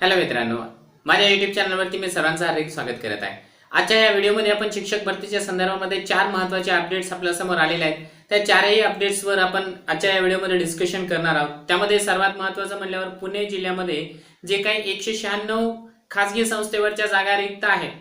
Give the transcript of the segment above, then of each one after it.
Hello मित्रांनो माझ्या YouTube चॅनलवरती मी सर्वांचं हार्दिक स्वागत करत आहे. आजच्या या व्हिडिओमध्ये आपण शिक्षक भरतीच्या संदर्भामध्ये चार महत्त्वाचे अपडेट्स आपल्यासमोर आलेले आहेत. त्या चारही अपडेट्सवर आपण आजच्या या व्हिडिओमध्ये डिस्कशन करणार आहोत. त्यामध्ये सर्वात महत्त्वाचं म्हणल्यावर पुणे जिल्ह्यामध्ये जे काही एकशे शहाण्णव खासगी संस्थेवरच्या जागा रिक्त आहेत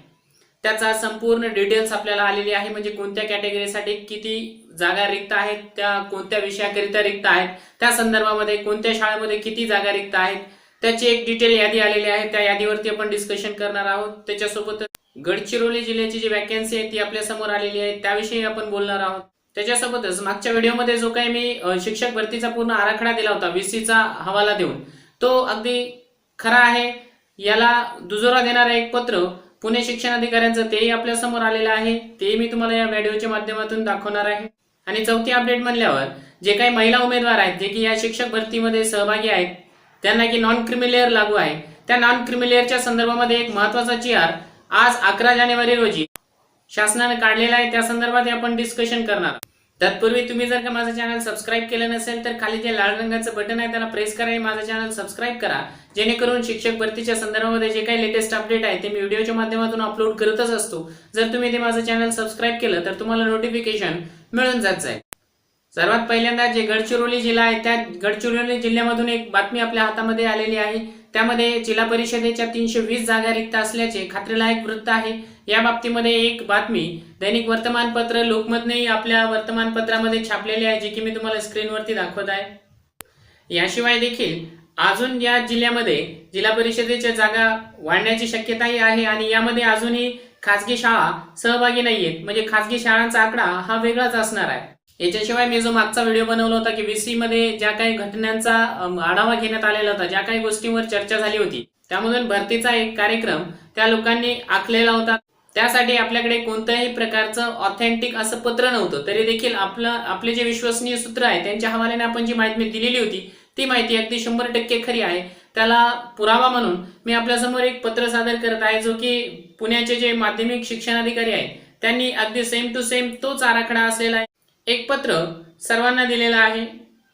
त्याचा संपूर्ण डिटेल्स आपल्याला आलेली आहे. म्हणजे कोणत्या कॅटेगरीसाठी किती जागा रिक्त आहेत त्या कोणत्या विषयाकरिता रिक्त आहेत त्या संदर्भामध्ये कोणत्या शाळेमध्ये किती जागा रिक्त आहेत त्याची एक डिटेल यादी आलेली आहे. त्या यादीवरती आपण डिस्कशन करणार आहोत. त्याच्यासोबत गडचिरोली जिल्ह्याची जी वॅकन्सी आहे ती आपल्यासमोर आलेली आहे. त्याविषयी आपण बोलणार आहोत. त्याच्यासोबतच मागच्या व्हिडिओमध्ये जो काही मी शिक्षक भरतीचा पूर्ण आराखडा दिला होता व्हीसीचा हवाला देऊन तो अगदी खरा आहे. याला दुजोरा देणारं एक पत्र पुणे शिक्षण अधिकाऱ्यांचं तेही आपल्यासमोर आलेलं आहे. तेही मी तुम्हाला या व्हिडिओच्या माध्यमातून दाखवणार आहे. आणि चौथी अपडेट म्हणल्यावर जे काही महिला उमेदवार आहेत जे की या शिक्षक भरतीमध्ये सहभागी आहेत त्यांना की नॉन क्रिमिलेअर लागू आहे. त्या नॉन क्रिमिलेअरच्या संदर्भामध्ये एक महत्त्वाचा जी आर आज अकरा जानेवारी रोजी शासनाने काढलेला आहे. त्या संदर्भात आपण डिस्कशन करणार तत्पूर्वी तुम्ही जर का माझं चॅनल सबस्क्राईब केलं नसेल तर खाली जे लाल रंगाचं बटन आहे त्याला प्रेस करा आणि माझं चॅनल सबस्क्राईब करा. जेणेकरून शिक्षक भरतीच्या संदर्भामध्ये जे काही लेटेस्ट अपडेट आहे ते मी व्हिडिओच्या माध्यमातून अपलोड करतच असतो. जर तुम्ही ते माझं चॅनल सबस्क्राईब केलं तर तुम्हाला नोटिफिकेशन मिळून जात जाईल. सर्वात पहिल्यांदा जे गडचिरोली जिल्हा आहे त्या गडचिरोली जिल्ह्यामधून एक बातमी आपल्या हातामध्ये आलेली आहे. त्यामध्ये जिल्हा परिषदेच्या तीनशे वीस जागा रिक्त असल्याचे खात्रीलायक वृत्त आहे. या बाबतीमध्ये एक बातमी दैनिक वर्तमानपत्र लोकमतनेही आपल्या वर्तमानपत्रामध्ये छापलेली आहे जे की मी तुम्हाला स्क्रीनवरती दाखवत आहे. याशिवाय देखील अजून या जिल्ह्यामध्ये जिल्हा परिषदेच्या जागा वाढण्याची शक्यताही आहे आणि यामध्ये अजूनही खासगी शाळा सहभागी नाहीयेत. म्हणजे खासगी शाळांचा आकडा हा वेगळाच असणार आहे. याच्याशिवाय मी जो मागचा व्हिडिओ बनवला होता की व्हीसी मध्ये ज्या काही घटनांचा आढावा घेण्यात आलेला होता ज्या काही गोष्टींवर चर्चा झाली होती त्यामधून भरतीचा एक कार्यक्रम त्या लोकांनी आखलेला होता. त्यासाठी आपल्याकडे कोणत्याही प्रकारचं ऑथेंटिक असं पत्र नव्हतं. तरी देखील आपलं आपले जे विश्वसनीय सूत्र आहे त्यांच्या हवाल्याने आपण जी माहिती दिलेली होती ती माहिती अगदी शंभर टक्के खरी आहे. त्याला पुरावा म्हणून मी आपल्यासमोर एक पत्र सादर करत आहे जो की पुण्याचे जे माध्यमिक शिक्षण अधिकारी आहेत त्यांनी अगदी सेम टू सेम तोच आराखडा असलेला आहे. एक पत्र सर्वांना दिलेलं आहे.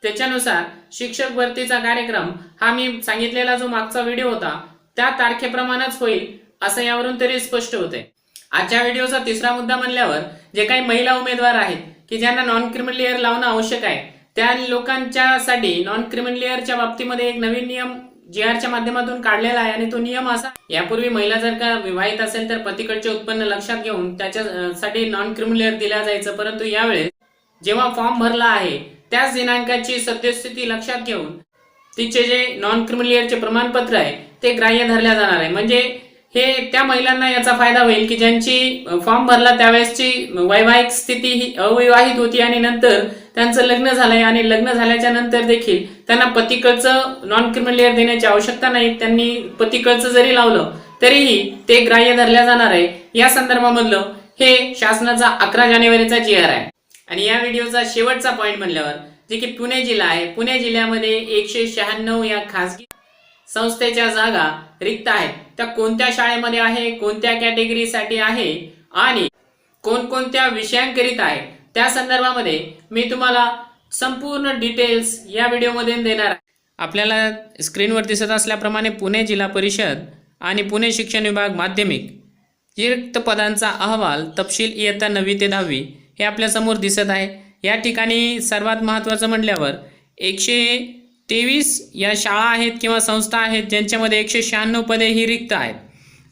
त्याच्यानुसार शिक्षक भरतीचा कार्यक्रम हा मी सांगितलेला जो मागचा व्हिडिओ होता त्या तारखेप्रमाणेच होईल असं यावरून तरी स्पष्ट होते आजच्या व्हिडिओचा तिसरा मुद्दा म्हणल्यावर जे काही महिला उमेदवार आहेत की ज्यांना नॉन क्रिमिनल लावणं आवश्यक आहे त्या लोकांच्यासाठी नॉन क्रिमिनल बाबतीमध्ये एक नवीन नियम जी आरच्या माध्यमातून काढलेला आहे आणि तो नियम असा यापूर्वी महिला जर का विवाहित असेल तर पतीकडचे उत्पन्न लक्षात घेऊन त्याच्यासाठी नॉन क्रिमिनल दिला जायचं परंतु यावेळेस जेव्हा फॉर्म भरला आहे त्याच दिनांकाची सद्यस्थिती लक्षात घेऊन तिचे जे नॉन क्रिमिलियरचे प्रमाणपत्र आहे ते ग्राह्य धरल्या जाणार आहे. म्हणजे हे त्या महिलांना याचा फायदा होईल की ज्यांची फॉर्म भरला त्यावेळेसची वैवाहिक स्थिती ही अविवाहित होती आणि नंतर त्यांचं लग्न झालंय आणि लग्न झाल्याच्यानंतर देखील त्यांना पतीकडचं नॉन क्रिमिलियर देण्याची आवश्यकता नाही. त्यांनी पतीकडचं जरी लावलं तरीही ते ग्राह्य धरल्या जाणार आहे. या संदर्भामधलं हे शासनाचा अकरा जानेवारीचा जी आर आहे. आणि या व्हिडिओचा शेवटचा पॉईंट म्हणल्यावर जे की पुणे जिल्हा आहे पुणे जिल्ह्यामध्ये एकशे शहाण्णव या खासगी संस्थेच्या जागा रिक्त आहेत. त्या कोणत्या शाळेमध्ये आहे कोणत्या कॅटेगरीसाठी आहे आणि कोणकोणत्या विषयांकरिता आहे त्या संदर्भामध्ये मी तुम्हाला संपूर्ण डिटेल्स या व्हिडिओमध्ये देणार आहे. आपल्याला स्क्रीनवर दिसत असल्याप्रमाणे पुणे जिल्हा परिषद आणि पुणे शिक्षण विभाग माध्यमिक रिक्त पदांचा अहवाल तपशील इयत्ता नववी ते दहावी हे आपल्यासमोर दिसत आहे. या ठिकाणी सर्वात महत्त्वाचं म्हटल्यावर एकशे तेवीस या शाळा आहेत किंवा संस्था आहेत ज्यांच्यामध्ये एकशे शहाण्णव पदे ही रिक्त आहेत.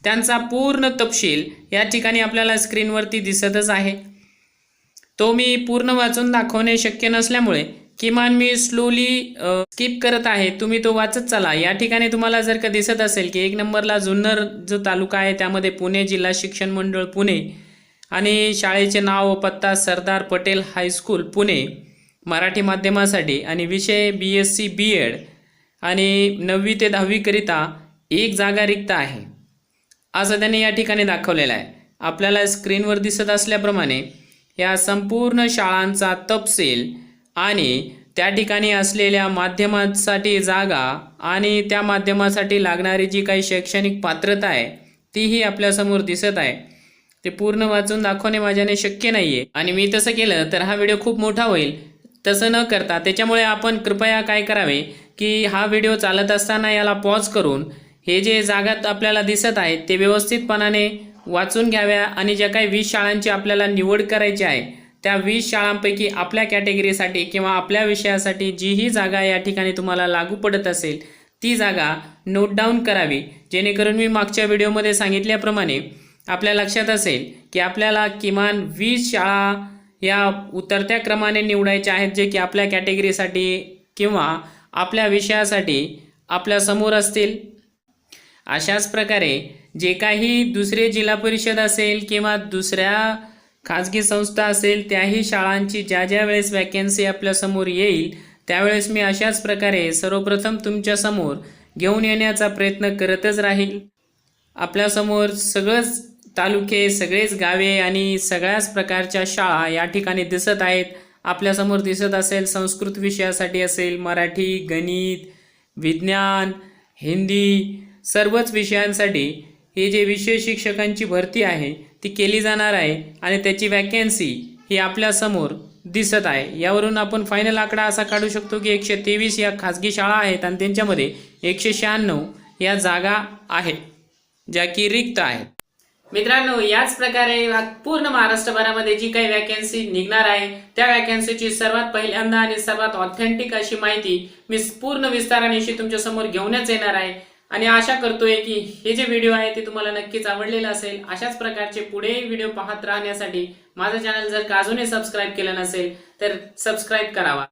त्यांचा पूर्ण तपशील या ठिकाणी आपल्याला स्क्रीनवरती दिसतच आहे. तो मी पूर्ण वाचून दाखवणे शक्य नसल्यामुळे किमान मी स्लोली स्किप करत आहे. तुम्ही तो वाचत चला. या ठिकाणी तुम्हाला जर का दिसत असेल की एक नंबरला जुन्नर जो तालुका आहे त्यामध्ये पुणे जिल्हा शिक्षण मंडळ पुणे आणि शाळेचे नाव व पत्ता सरदार पटेल हायस्कूल पुणे. मराठी माध्यमासाठी आणि विषय B S C B Ed आणि नववी ते दहावीकरिता एक जागा रिक्त आहे. असं त्यांनी या ठिकाणी दाखवलेलं आहे. आपल्याला स्क्रीनवर दिसत असल्याप्रमाणे या संपूर्ण शाळांचा तपशील आणि त्या ठिकाणी असलेल्या माध्यमासाठी जागा आणि त्या माध्यमासाठी लागणारी जी काही शैक्षणिक पात्रता आहे तीही आपल्यासमोर दिसत आहे. ते पूर्ण वाचून दाखवणे माझ्याने शक्य नाही आहे आणि मी तसं केलं तर हा व्हिडिओ खूप मोठा होईल. तसं न करता त्याच्यामुळे आपण कृपया काय करावे की हा व्हिडिओ चालत असताना याला पॉज करून हे जे जागा आपल्याला दिसत आहेत ते व्यवस्थितपणाने वाचून घ्याव्या आणि ज्या काही वीस शाळांची आपल्याला निवड करायची आहे त्या वीस शाळांपैकी आपल्या कॅटेगरीसाठी किंवा आपल्या विषयासाठी जी ही जागा या ठिकाणी तुम्हाला लागू पडत असेल ती जागा नोट डाऊन करावी. जेणेकरून मी मागच्या व्हिडिओमध्ये सांगितल्याप्रमाणे आपल्या लक्षात असेल की आपल्याला किमान वीस शाळा या उतरत्या क्रमाने निवडायच्या आहेत जे की आपल्या कॅटेगरीसाठी किंवा आपल्या विषयासाठी आपल्यासमोर असतील. अशाच प्रकारे जे काही दुसरे जिल्हा परिषद असेल किंवा दुसऱ्या खाजगी संस्था असेल त्याही शाळांची ज्या ज्या वेळेस वॅकन्सी आपल्यासमोर येईल त्यावेळेस मी अशाच प्रकारे सर्वप्रथम तुमच्यासमोर घेऊन येण्याचा प्रयत्न करतच राहील. आपल्यासमोर सगळंच तालुके सगळेच गावे आणि सगळ्याच प्रकारच्या शाळा या ठिकाणी दिसत आहेत. आपल्यासमोर दिसत असेल संस्कृत विषयासाठी असेल मराठी गणित विज्ञान हिंदी सर्वच विषयांसाठी हे जे विषय शिक्षकांची भरती आहे ती केली जाणार आहे आणि त्याची वॅकन्सी ही आपल्यासमोर दिसत आहे. यावरून आपण फायनल आकडा असा काढू शकतो की एकशे तेवीस या खाजगी शाळा आहेत आणि त्यांच्यामध्ये एकशे शहाण्णव या जागा आहेत ज्या की रिक्त आहेत. मित्रांनो याच प्रकारे पूर्ण महाराष्ट्रभरामध्ये जी काही वॅकन्सी निघणार आहे त्या वॅकन्सीची सर्वात पहिल्यांदा आणि सर्वात ऑथेंटिक अशी माहिती मी पूर्ण विस्तारानिशी तुमच्यासमोर घेऊनच येणार आहे. आणि आशा करतोय की हे जे व्हिडिओ आहे ते तुम्हाला नक्कीच आवडलेलं असेल. अशाच प्रकारचे पुढे व्हिडिओ पाहत राहण्यासाठी माझं चॅनल जर का अजूनही सबस्क्राईब केलं नसेल तर सबस्क्राईब करावा.